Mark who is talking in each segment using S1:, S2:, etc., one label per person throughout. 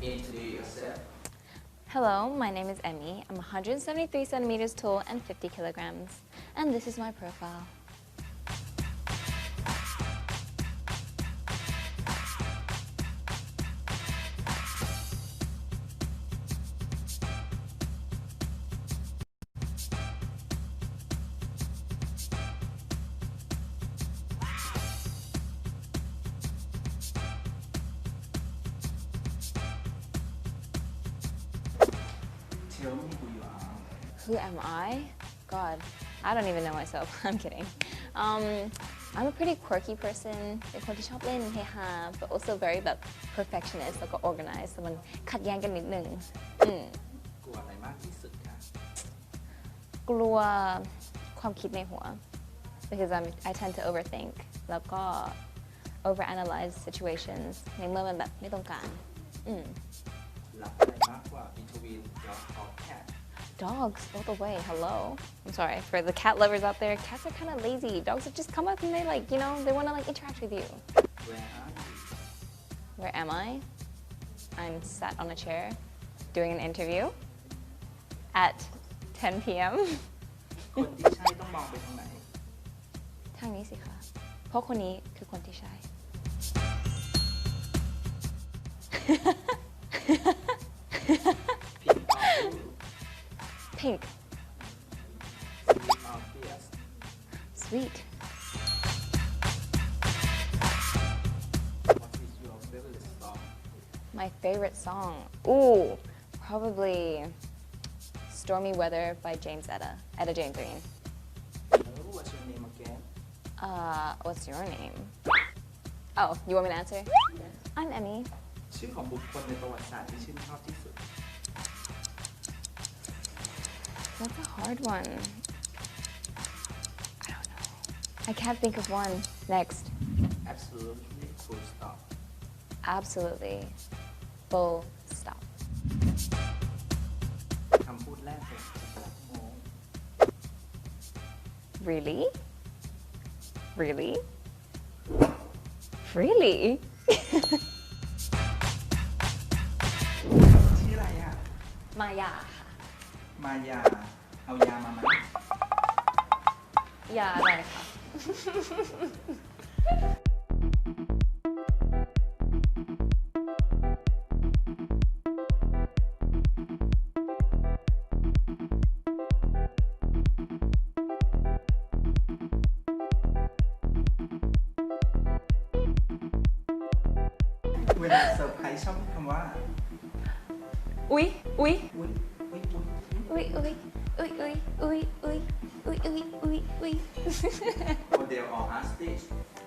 S1: Yourself.
S2: Hello, my name is Emmy. I'm 173 centimeters tall and 50 kilograms. And this is my profile. God, I don't even know myself. I'm kidding. Um, I'm a pretty quirky person เป็นคนที่ชอบเล่นเฮฮา but also very แบบ perfectionist แล้วก็ organized แต่มันขัดแย้งกันนิดนึงอืม
S1: กลัวอะไรมากที่สุดคะ
S2: กลัวความคิดในหัว because I'm, I tend to overthink แล้วก็ overanalyze situations ในเมื่อมันแบบไม่ต้องการอืม
S1: รักอะไรมากกว่า between dog or cat
S2: Dogs all the way. Hello. I'm sorry for the cat lovers out there. Cats are kind of lazy. Dogs would just come up and they like, you know, they want to like interact with you.
S1: Where are you
S2: Where am I? I'm sat on a chair doing an interview at 10 p.m.
S1: คนที่ใช่ต้องมองไปทางไหน
S2: ทางนี้สิคะเพราะคนนี้คือคนที่ใช่
S1: favorite song
S2: My favorite song. Ooh, probably Stormy Weather by James Etta. Etta James Green.
S1: Hello what's your name again
S2: Uh, what's your name? Oh, you want me to answer? I'm Emmy.
S1: ชื่อของบุคคลในประวัติศาสตร์ที่ชื่นชอบที่สุด
S2: That's a hard one. I don't know. I can't think of one. Next.
S1: Absolutely full stop
S2: Absolutely. Full stop.
S1: คำพูดแรกเป็นรักโม
S2: Really? Really? Really?
S1: ชื่ออะไรอ่ะ
S2: Maya.
S1: มายา เอายามาไหม
S2: Yeah, right.
S1: เว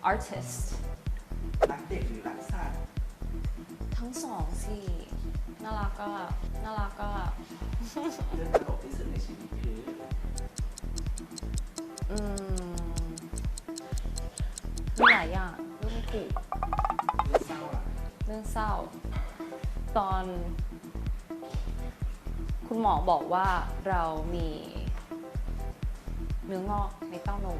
S2: Artist.
S1: รักเด็กหรือรักสัตว์
S2: ทั้งสองสิน่ารักก็น่ารักก็
S1: เรื่องตลกที่สุดในชีวิตคือ
S2: อืมมีหลายอย่างเรื่องไม่ถูก
S1: เรื่องเศร้าอะ
S2: เรื่องเศร้า ตอน คุณหมอบอกว่าเรามีเนื้องอกในเต้านม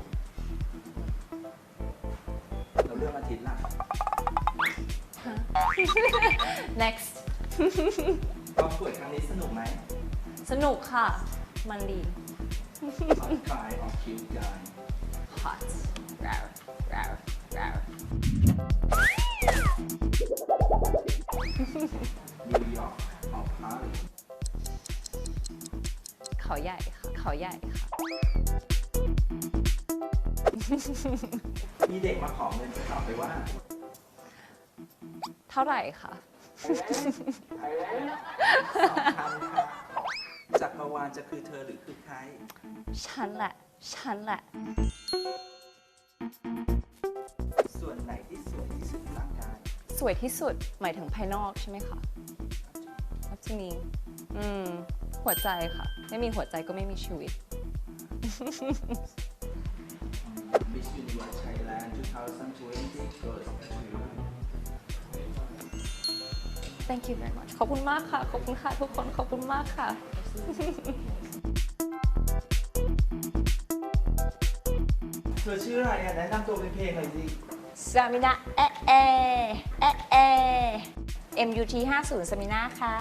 S1: เราเรื่องอาทิตย์ละ
S2: next
S1: ความป่วยครั้งนี้สนุกไหม
S2: สนุกค่ะ มันดี
S1: ออนไฟออกคิวกาย
S2: hot rar rar rar
S1: นิวยอร์กออกพารีส
S2: เขาใหญ่ค่ะ เขาใหญ่ค่ะ
S1: มีเด็กมาขอเงินจะตอบไปว่า
S2: เท่าไหร่คะ
S1: สองพันค่ะจักรวาลจะคือเธอหรือคือใคร
S2: ฉันแหละ ฉันแหละ
S1: ส่วนไหนที่สวยที่สุดในร่างกาย
S2: สวยที่สุดหมายถึงภายนอกใช่ไหมคะ Up to me อืม หัวใจค่ะ ไม่มีหัวใจก็ไม่มีชีวิต Thank you very much ขอบคุณมากค่ะ ขอบคุณค่ะทุกคน ขอบคุณมากค่ะ
S1: เธอชื่ออะไรอะแนะนำตัวเป็นเพลงหน่อยสิ
S2: สามินะเอะเอะเอะเอะ
S3: MUT 50สมินาค่ะ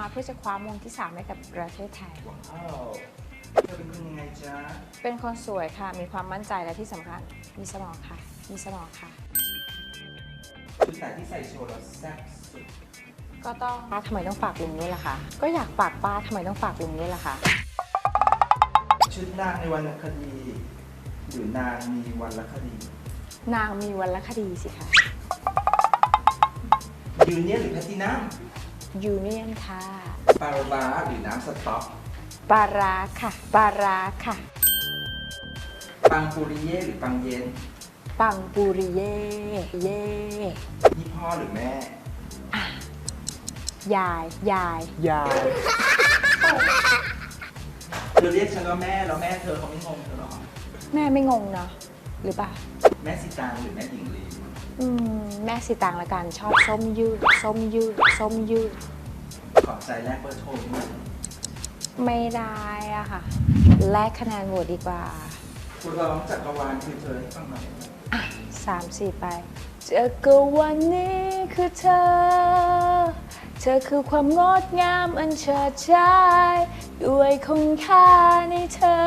S1: มา
S3: เพื่อจะคว้ามงที่ 3 ให้กับประเทศไทย
S1: ว้าวเธอเป็นคนยังไงจ๊ะ
S3: เป็นคนสวยค่ะ มีความมั่นใจและที่สำคัญ มีสมองค่ะ มีสมองค่ะ
S1: ชุดไหนที่ใส่โชว์แล้วแซ่บสุด
S3: ก็ต้องป้าทำไมต้องฝากลุงด้วยล่ะคะ ก็อยากฝากป้าทำไมต้องฝากลุงด้วยล่ะคะ
S1: ชุดนางในวรรณคดี หรือนางมีวรรณคดี
S3: นางมีวันละคดีสิคะ
S1: ยูเนียนหรือแพลตินัม
S3: ยูเนียนค่ะ
S1: ปาโรบาหรือน้ำสต๊อก
S3: ปลาร้าค่ะปลาร้าค่ะ
S1: ปังปูริเย่หรือปังเย็น
S3: ปังปูริเย่เย่
S1: นี่พ่อหรือแม่
S3: ยายยายยาย
S1: เธอเรียกฉันว่าแม่แล้วแม่เธอเขาไม่งงเธอหรอ
S3: แม่ไม่งงเนาะหรือเปล่า
S1: แม่สิตางหรือแม่หญิงลี
S3: อืมแม่สีตางละกันชอบส้มยืดส้มยืดส้มยืด
S1: ขอบใจแลกเบอร์โทรด้วย
S3: ไม่ได้อะค่ะ แลกคะแนนโหวตดีกว่า
S1: คุณร้องจักรวาลคือเธอให้ฟังหน่อย
S3: สามสี่ไปจักรวันนี้คือเธอ เธอคือความงดงามอันเฉิดฉายด้วยคุณค่าในเธอ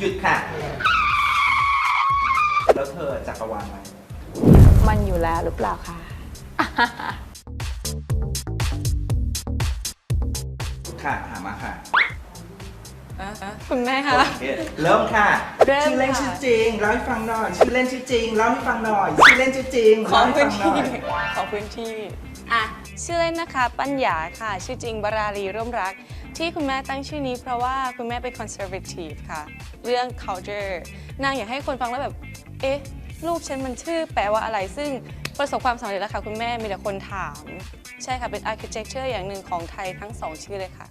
S1: หยุดค่ะ แล้วเธอจักรวาลไหม
S3: มันอยู่แล้วหรือเปล่าคะ
S1: ค่ะหามาค่ะ
S3: คุณแม่คะ
S1: โอเคเริ่มค่ะ
S3: เริ่ม
S1: ชื่อเล่น
S3: ค่ะ
S1: ชื่อจริงเล่าให้ฟังหน่อยชื่อเล่นชื่อจริงเล่าให้ฟังหน่อยชื่อเล่นชื่อจริง
S4: ขอ
S1: เล่าให้
S4: พื้
S1: ฟั
S4: น
S1: งหน่
S4: ที่
S1: อย
S4: ขอพื้นที่ อะชื่อเล่นนะคะ ปัญญาค่ะ ชื่อจริงบราลีร่วมรัก ที่คุณแม่ตั้งชื่อนี้เพราะว่าคุณแม่เป็น conservative ค่ะ เรื่อง culture นางอยากให้คนฟังแล้วแบบ เอ๊ะ ลูกฉันมันชื่อแปลว่าอะไรซึ่งประสบความสำเร็จแล้วค่ะ คุณแม่มีแต่คนถาม ใช่ค่ะ เป็น architecture อย่างหนึ่งของไทยทั้งสองชื่อเลยค่ะ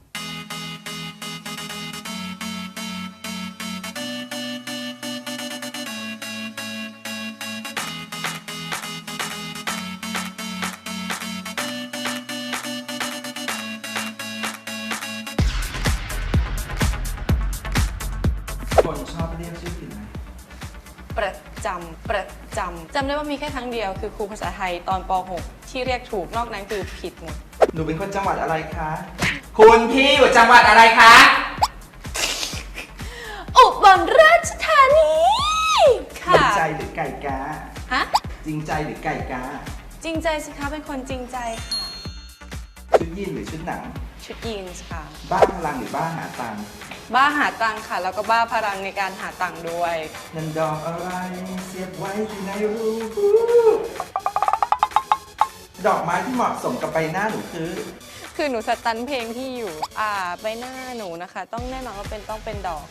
S4: ประจำประจำจำได้ว่ามีแค่ครั้งเดียวคือครูภาษาไทยตอนป .6 ที่เรียกถูกนอกนั้นคือผิดหมด
S1: หนูเป็นคนจังหวัดอะไรคะ คุณพี่อยู่จังหวัดอะไรคะ
S4: อุบลราชธานี
S1: จริ
S4: ค่ะ
S1: งใจหรือไก่กา
S4: ฮะ
S1: จริงใจหรือไก่กา
S4: จริงใจสิคะเป็นคนจริงใจค่ะ
S1: ชุดยีนหรือชุดหนัง
S4: ชุดยีนส์ค่ะ
S1: บ้าพลังหรือบ้าหาตังค์
S4: บ้าหาตังค่ะ แล้วก็บ้าพลังในการหาตังค์ด้วย
S1: นันดอกอะไรเสียบไว้ที่ไหนรู้ดอกไม้ที่เหมาะสมกับใบหน้าหนูคือ
S4: คือหนูสตันเพลงที่อยู่ อ่าใบหน้าหนูนะคะ ต้องแน่นอนว่าเป็นต้องเป็นดอก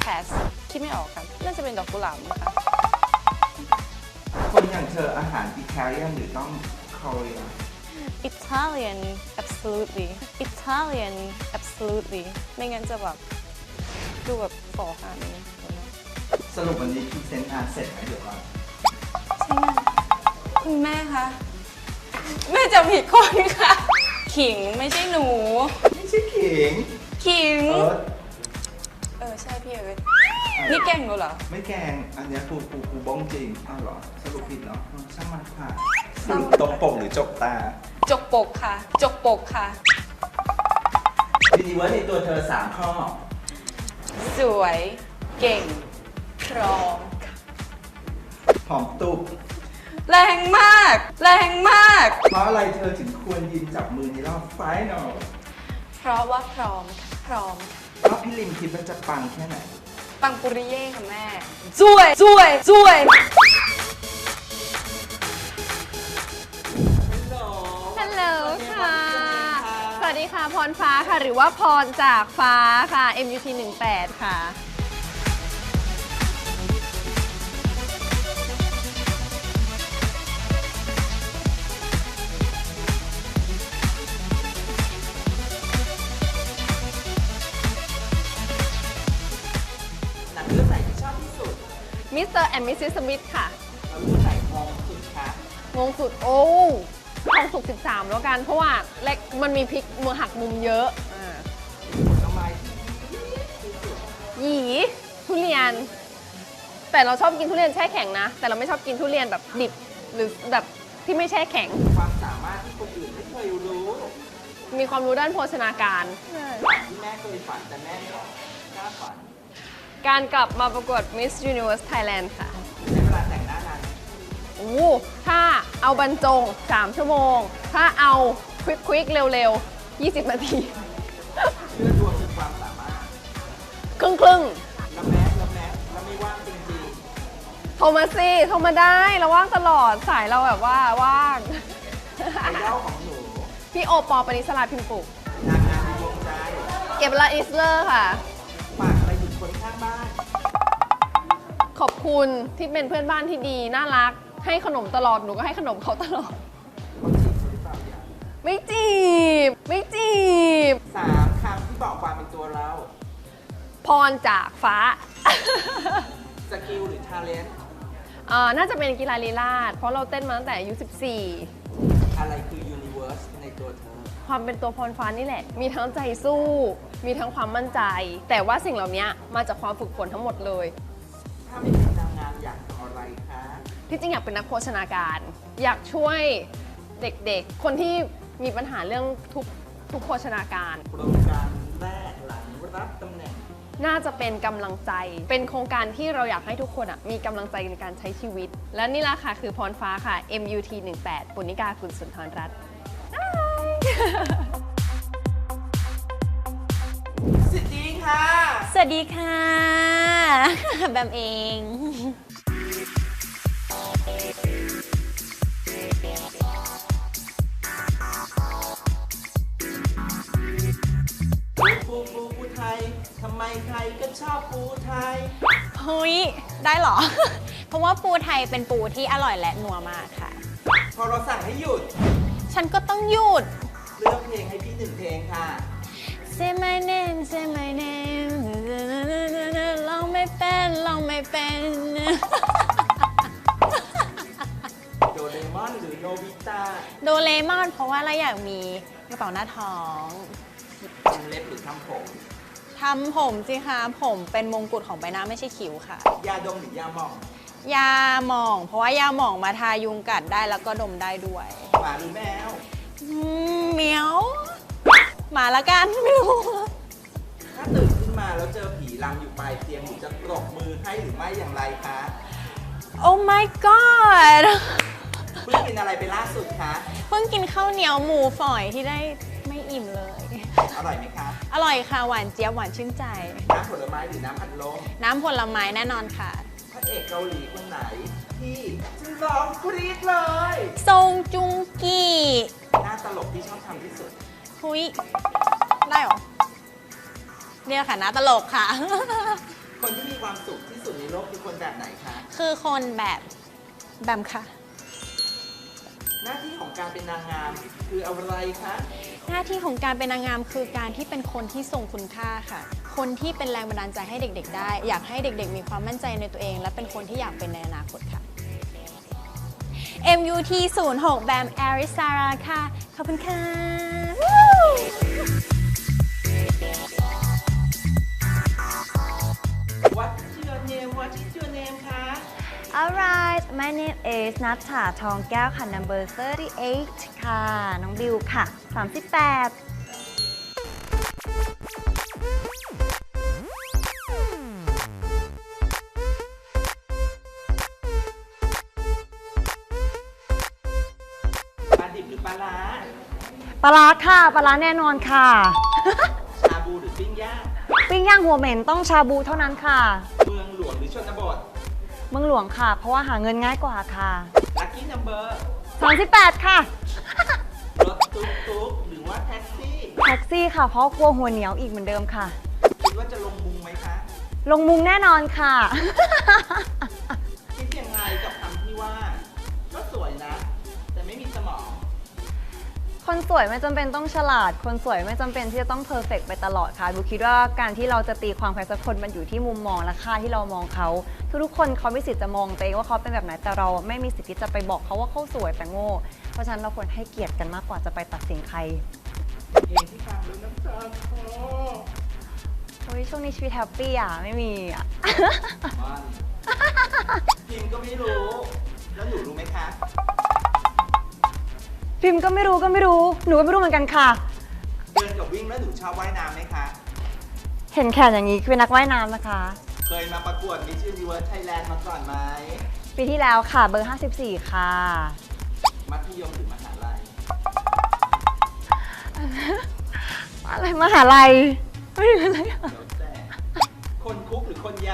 S4: แพสคิดไม่ออกค่ะน่าจะเป็นดอกกุหลาบมั้งค่ะ
S1: คนอย่างเธออาหารอิตาเลียนหรือต้องคอเรีย
S4: Italian absolutely Italian absolutely ไม่งั้นจะแบบดูแบบฝ่อหานี้
S1: สรุปวันนี้พรีเซนต์งานเสร็จไหมเดี๋ยวก่อน
S4: ใช่ไหมคุณแม่คะแม่จะผิดคนค่ะ ขิงไม่ใช่หนู
S1: ไม่ใช่เข่ง
S4: ขิง
S1: เออ
S4: เออใช่พี่เอิร์ธนี่แกล้งหนูเหรอ
S1: ไม่แกงอันเนี้ยปูปูปูบ้องจริงอ้าวเหรอ สรุปผิดเหรอเออช่างมันค่ะสรุปตรงปกหรือจกตา
S4: จกปกค่ะ จกปกค่ะ
S1: ยูนิเวิร์สในตัวเธอสามข้อ
S4: สวย เก่ง พร้อม
S1: หอมตุบ
S4: แรงมาก แรงมาก
S1: เพราะอะไรเธอถึงควรยืนจับมือในรอบไฟนอล
S4: เพราะว่าพร้อมค่ะพร้อมค่ะ
S1: เพราะพี่ลิมคิดว่าจะปังแค่ไหน
S4: ปังปุริเย่ค่ะแม่สวยสวยสวย
S5: ค่ะ พรฟ้าค่ะ หรือว่าพรจากฟ้าค่ะ MUT 18ค่ะ หนังเรื่องไส่ชอบที่สุด Mr. and Mrs. Smith ค่ะ แล้ว
S1: เรื่องไหนมงสุดคะ
S5: งงสุดโอ้ ทองสุก 13 แล้วกัน เพราะว่าเล็กมันมีพลิกมือหักมุมเยอะอ่า
S1: ผลไม้ที่
S5: หยีทุเรียน แต่เราชอบกินทุเรียนแช่แข็งนะ แต่เราไม่ชอบกินทุเรียนแบบดิบหรือแบบที่ไม่แช่แข็ง
S1: ความสามารถที่คนอื่นไม่เคยรู้
S5: มีความรู้ด้านโภชนาการ
S1: ที่แม่เคยฝันแต่แม่ไม่กล้าฝัน
S5: การกลับมาประกวด Miss Universe Thailand ค่ะ โอ้ถ้าเอาบรรจง 3 ชั่วโมง ถ้าเอาควิกควิกๆเร็วๆ 20 นาที
S1: เชื่อดวงคือความสามารถ
S5: ครึ่งครึ่ง
S1: แล้วแม่แล้วแม่แล้วไม่ว่างจริง
S5: ๆโทรมาสิโทรมาได้เราว่างตลอดสายเราแบบว่าว่าง
S1: ๆไอดอลของหนู
S5: พี่โอปอปณิสราพิมพ์ปลุก
S1: นางงามในดวงใจ
S5: เก็บละอิสเลอร์ค่ะ
S1: ฝากอะไรถึงคนข้างบ้าน
S5: ขอบคุณที่เป็นเพื่อนบ้านที่ดีน่ารัก ให้ขนมตลอดหนูก็ให้ขนมเขาตลอด
S1: เขาจีบหรือเปล่าอย่าง
S5: ไม่จีบ ไม่จีบ
S1: สามคำที่บอกความเป็นตัวเรา
S5: พรจากฟ้า
S1: สกิลหรือทาเลนต์
S5: อ่าน่าจะเป็นกีฬาลีลาด เพราะเราเต้นมาตั้งแต่อายุ14
S1: อะไรคือยูนิเวอร์สในตัวเธอ
S5: ความเป็นตัวพรฟ้านี่แหละ มีทั้งใจสู้ มีทั้งความมั่นใจ แต่ว่าสิ่งเหล่านี้มาจากความฝึกฝนทั้งหมดเลย
S1: ถ้าไม่เป็นนางงาม ที่
S5: จริงอยากเป็นนักโภชนาการ อยากช่วยเด็กๆ คนที่มีปัญหาเรื่องทุกทุกโภชนาการ
S1: โครงการแรกหลังรับตำแหน่ง
S5: น่าจะเป็นกำลังใจ เป็นโครงการที่เราอยากให้ทุกคนอะมีกำลังใจในการใช้ชีวิต และนี่แหละค่ะคือพรฟ้าค่ะ MUT 18ปุณณิกาคุณสุนทรรัตน์
S1: สวัสดีค่ะ
S6: สวัสดีค่ะ แบมเอง
S1: ไมใครก็ชอบปูไทย
S6: เฮ้ย ได้เหรอ เพราะว่าปูไทยเป็นปูที่อร่อยและนัวมากค่ะ
S1: พอเราสั่งให้หยุด
S6: ฉันก็ต้องหยุด
S1: เลือกเพลงให้พี่หนึ่งเพลงค่ะ
S6: Say my name Say my name ลองไม่เป็นลองไม่เป็น
S1: โดเรมอนหรือโนบิตะ
S6: โดเรมอนเพราะว่าเราอยากมีกระเป๋าหน้าท้อง
S1: ทำเล็บหรือทำผม
S6: ทำผมสิคะผมเป็นมงกุฎของใบหน้าไม่ใช่คิ้วค่ะ
S1: ยาดมหรือยาหม่อง
S6: ยาหมอง เพราะว่ายาหมองมาทายุงกัดได้แล้วก็ดมได้ด้วย
S1: หมาหรือแมว
S6: อืมเหมียวหมาละกันไม่รู้
S1: ถ้าตื่นขึ้นมาแล้วเจอผีรำอยู่ปลายเตียงหนูจะปรบมือให้หรือไม่อย่างไรคะ
S6: โอ้ my god
S1: เพิ่งกินอะไรไปล่าสุดคะ
S6: เพิ่งกินข้าวเหนียวหมูฝอยที่ได้ไม่อิ่มเลย
S1: อร่อยไหมคะ
S6: อร่อยค่ะ หวานเจี๊ยบหวานชื่นใจ
S1: น้ำผลไม้หรือน้ำอัดลม
S6: น้ำผลไม้แน่นอนค่ะ
S1: พระเอกเกาหลีคนไหน ที่จะร้องกรี๊ดเลย
S6: ทรงจุงกี
S1: หน้าตลกที่ชอบทำที่สุด
S6: หุยได้เหรอเนี่ยค่ะหน้าตลกค่ะ
S1: คนที่มีความสุขที่สุดในโลกคือคนแบบไหนคะ
S6: คือคนแบบแบมค่ะ
S1: หน้าที่ของการเป็นนางงามคืออะไรคะ
S6: หน้าที่ของการเป็นนางงามคือการที่เป็นคนที่ทรงคุณค่าค่ะ คนที่เป็นแรงบันดาลใจให้เด็ก ๆ ได้ อยากให้เด็ก ๆ มีความมั่นใจในตัวเอง และเป็นคนที่อยากเป็นในอนาคตค่ะ MUT 06แบมแอริซาราค่ะ ขอบคุณค่ะ
S7: my name is นัทถาทองแก้วค่ะ number 38 ค่ะ น้องบิวค่ะ 38
S1: ปลาดิบหรือปลาร้า
S7: ปลาร้าค่ะปลาร้าแน่นอนค่ะ
S1: ชาบูหรือปิ้งย่าง
S7: ปิ้งย่างหัวเหม็นต้องชาบูเท่านั้นค่ะ
S1: เมืองหลวงหรือชนบท
S7: เมืองหลวงค่ะ เพราะว่าหาเงินง่ายกว่าค่ะ
S1: ลัคกี้นัมเบอร์
S7: 38 ค่ะ
S1: รถตุ๊กตุ๊กหรือว่าแท็กซี่
S7: แท็กซี่ค่ะ เพราะกลัวหัวเหนียวอีกเหมือนเดิมค่ะ
S1: คิดว่าจะลงมุงไหมคะ
S7: ลงมุงแน่นอนค่ะ
S1: คำที่ว่าก็สวยนะแต่ไม่มีสมอง
S7: ขคนสวยไม่จำเป็นต้องฉลาด คนสวยไม่จำเป็นที่จะต้องเพอร์เฟกไปตลอดค่ะบูคิดว่าการที่เราจะตีความใครสักคนมันอยู่ที่มุมมองและค่าที่เรามองเขาทุกๆคนเขามีสิทธิ์จะมองตัวเองว่าเขาเป็นแบบไหนแต่เราไม่มีสิทธิ์ที่จะไปบอกเขาว่าเขาสวยแต่โง่ เพราะฉะนั้นเราควรให้เกียรติกันมากกว่าจะไปตัดสินใคร
S1: เพลงที่ฟังแล้วน้ำตาคลอ
S7: โอ้ยช่วงนี้ชีวิตแฮปปี้อะไม่มีอะ
S1: มันพิมก็ไม่รู้ แล้วหนูรู้ไหมคะ
S7: พิมพ์ก็ไม่รู้ก็ไม่รู้ หนูก็ไม่รู้เหมือนกันค่ะ
S1: เดินกับวิ่งแล้วหนูชอบว่ายน้ำไหมคะ
S7: เห็นแขนอย่างนี้คือเป็นนักว่ายน้ำนะคะ
S1: เคยมาประกวด Miss Universe Thailand มาก่อนไหม
S7: ปีที่แล้วค่ะเบอร์ 54 ค่ะ
S1: มัธยมหรือมหาลัย
S7: อะไรมหาลัยไม่ถึงอะไรอะ
S1: แล้วแต่ คนคุกหรือคนย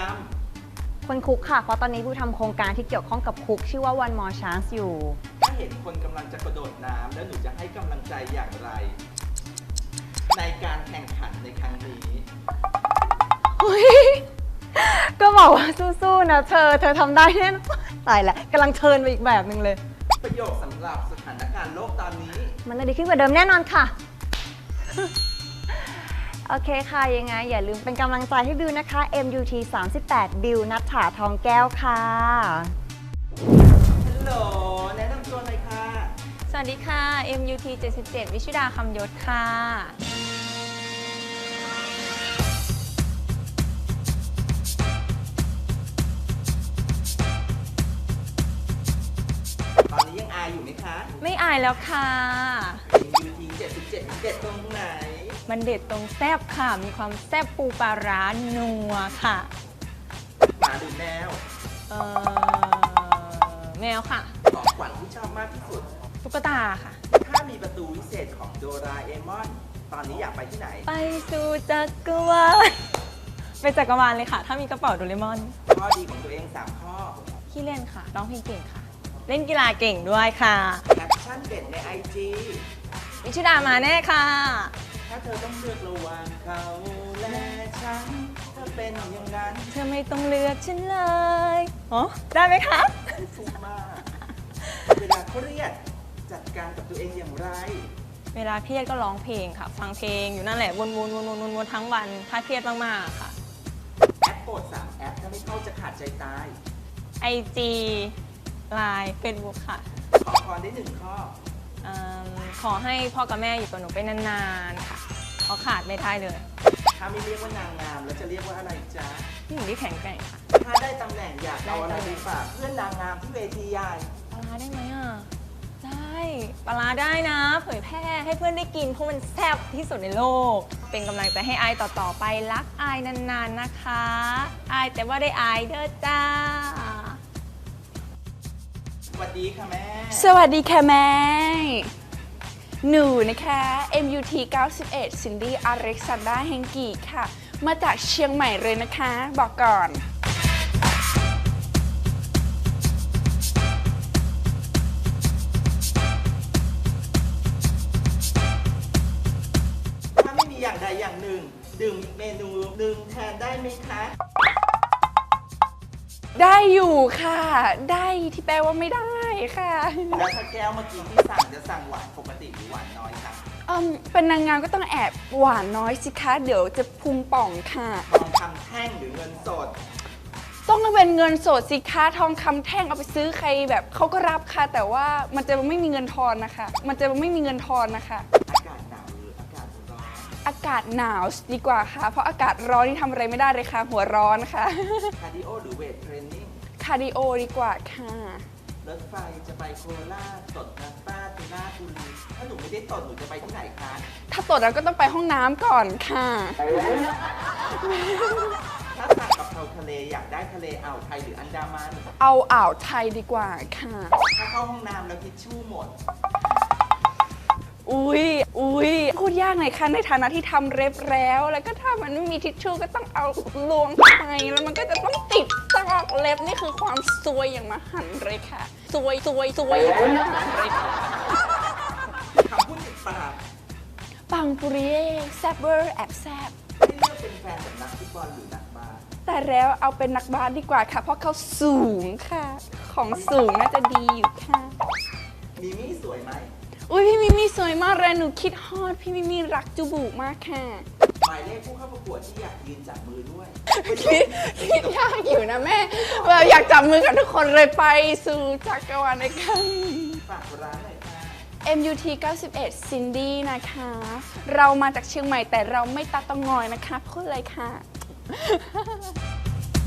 S7: คนคุกค่ะ เพราะตอนนี้ผู้ทำโครงการที่เกี่ยวข้องกับคุก ชื่อว่า One More Chance อยู่ำ
S1: ถ้าเห็นคนกำลังจะกระโดดน้ำแล้วหนูจะให้กำลังใจอย่างไร ในการแข่งขันในครั้งนี้
S7: ก็บอกว่าสู้ๆนะเธอ เธอทำได้แน่นอนตายแล้วกำลังเทิร์นไปอีกแบบหนึ่งเลย
S1: ประโยคสำหรับสถานการณ์โลกตอนนี้
S7: มันจะดีขึ้นกว่าเดิมแน่นอนค่ะ โอเคค่ะ ยังไง อย่าลืมเป็นกำลังใจให้บิวนะคะ MUT 38 บิวนัทถาทองแก้วค่ะ
S1: ฮัลโหลแนะนำตัวหน่อยค่ะ
S6: สวัสดีค่ะ MUT 77 วิชุดาคำยศค่ะ
S1: ตอนนี้ยังอายอยู่ไหมคะ
S6: ไม่อายแล้วค่ะ
S1: MUT 77มันเด็ดตรงไหน
S6: มันเด็ดตรงแซบค่ะ มีความแซบปูปลาร้านัวค่ะ
S1: หมาหรือแมว
S6: เอ่อแมวค่ะ
S1: ของขวัญที่ชอบมากที่สุด
S6: ตุ๊กตาค่ะ
S1: ถ้ามีประตูวิเศษของโดราเอมอน ตอนนี้อยากไปที่ไหน
S6: ไปสู่จักรวาลไปจักรวาลเลยค่ะ ถ้ามีกระเป๋าโดเรมอน
S1: ข้อดีของตัวเอง 3 ข้อ
S6: ขี้เล่นค่ะ ร้องเพลงเก่งค่ะ เล่นกีฬาเก่งด้วยค่ะ
S1: แคปชั่นเด่นใน IG
S6: วิชุดามาแน่ค่ะ
S1: ถ้า เธอต้องเลือกระหว่างเขาและฉันถ้าเป็นอย่างนั้น
S6: เธอไม่ต้องเลือกฉันเลยอ๋อได้ไหมคะ
S1: ฟูมากเวลาเครียดจัดการกับตัวเองอย่างไร
S6: เวลาเครียดก็ร้องเพลงค่ะ ฟังเพลงอยู่นั่นแหละวนๆวนๆวนๆทั้งวัน ถ้าเครียดมากๆค่ะ
S1: แอปโปรด3แอปถ้าไม่เข้าจะขาดใจตาย
S6: IG Line Facebook ค่ะ
S1: ขอพรได้หนึ่งข้อ
S6: เอมขอให้พ่อกับแม่อยู่กับหนูไปนานๆค่ะเพราะขาดไม่ได้เลย
S1: ถ้าไม่เรียกว่านางงามแล้วจะเรียกว่าอะไรจ๊ะ
S6: พี่หนูที่แข็งแกร่งค่ะ
S1: ถ้าได้ตำแหน่งอยากเอาอะไรไปฝากเพื่อนนางงามที่เวทีใหญ่
S6: ปลาร้าได้ไหมอะได้ปลาร้าได้นะ เผยแพร่ให้เพื่อนได้กินเพราะมันแซ่บที่สุดในโลก เป็นกำลังใจให้อายต่อๆไปรักอายนานๆนะคะอายแต่ว่าได้อายเด้อจ้า
S1: สวัสดีค่ะแม่
S8: สวัสดีค่ะแม่ หนูนะคะ MUT 91 ซินดี้อเล็กซานดราเฮงกีค่ะ มาจากเชียงใหม่เลยนะคะ บอกก่อน
S1: ถ้าไม่มีอย่างใดอย่างหนึ่ง ดื่มอีกเมนูหนึ่งแทนได้ไหมคะ
S8: ได้อยู่ค่ะ ได้ที่แปลว่าไม่ได้ค่ะ
S1: แล้วถ้าแก้วเมื่อกี้ที่สั่งจะสั่งหวานปกติหรือหวานน้อยคะ
S8: อืมเป็นนางงามก็ต้องแอบหวานน้อยสิคะเดี๋ยวจะพุงป่องค่ะ
S1: ทองคำแท่งหรือเงินสด
S8: ต้องเป็นเงินสดสิคะทองคำแท่งเอาไปซื้อใครแบบเขาก็รับค่ะ แต่ว่ามันจะไม่มีเงินทอนนะคะ มันจะไม่มีเงินทอนนะคะากาศหนาวดีกว่าค่ะ เพราะอากาศร้อนนี่ทำอะไรไม่ได้เลยค่ะ หัวร้อนค่ะ
S1: คาร์ดิโอหรือเวทเทรนนิ่ง
S8: คาร์ดิโอดีกว่าค่ะ
S1: รถไฟจะไปโคราชตดน้ำป้าตุลาบุรีถ้าหนูไม่ได้ตดหนูจะไปที่ไหนคะ
S8: ถ้าตรวจแล้วก็ต้องไปห้องน้ำก่อนค่ะ
S1: ถ้าสั่งกับเพราทะเลอยากได้ทะเลอ่าวไทยหรืออันดามัน
S8: เอาอ่าวไทยดีกว่าค่ะ
S1: ถ้าเข้าห้องน้ำแล้วทิชชู่หมด
S8: อุ้ยอุ้ยพูดยากหน่อยค่ะในฐานะที่ทำเร็บแล้ว แล้วก็ถ้ามันไม่มีทิชชู่ก็ต้องเอาลวงเข้าไปแล้วมันก็จะต้องติดซอกเล็บนี่คือความซวยอย่างมหันต์เลยค่ะซวยซวยซวยอย่างมหันต์เลยค่ะ
S1: คำพูดติดปาก
S8: ปังปุริเย่แซบเวอร์แอบแซบ
S1: ให้เลือกเป็นแฟนกับนักฟุตบอลหรือนักบาส
S8: แต่แล้วเอาเป็นนักบาสดีกว่าค่ะ เพราะเขาสูงค่ะ ของสูงน่าจะดีอยู่ค่ะ
S1: มีมี่สวยไหม
S8: อุ้ยพี่มิมี่สวยมากเลยหนูคิดฮอดพี่มิมี่รักจูบุมากค่ะ
S1: หมายเลขผู้เข้าประกวดที่อยากยืนจับมือด้วย
S8: คิดคิดยากอยู่นะแม่แบบอยากจับมือกับทุกคนเลยไปสู่จักรวาลในครั้งนี้
S1: ฝากร้านหน่อยค่ะ
S8: MUT 91 ซินดี้นะคะ เรามาจากเชียงใหม่แต่เราไม่ตาตะงอยนะคะพูดเลยค่ะ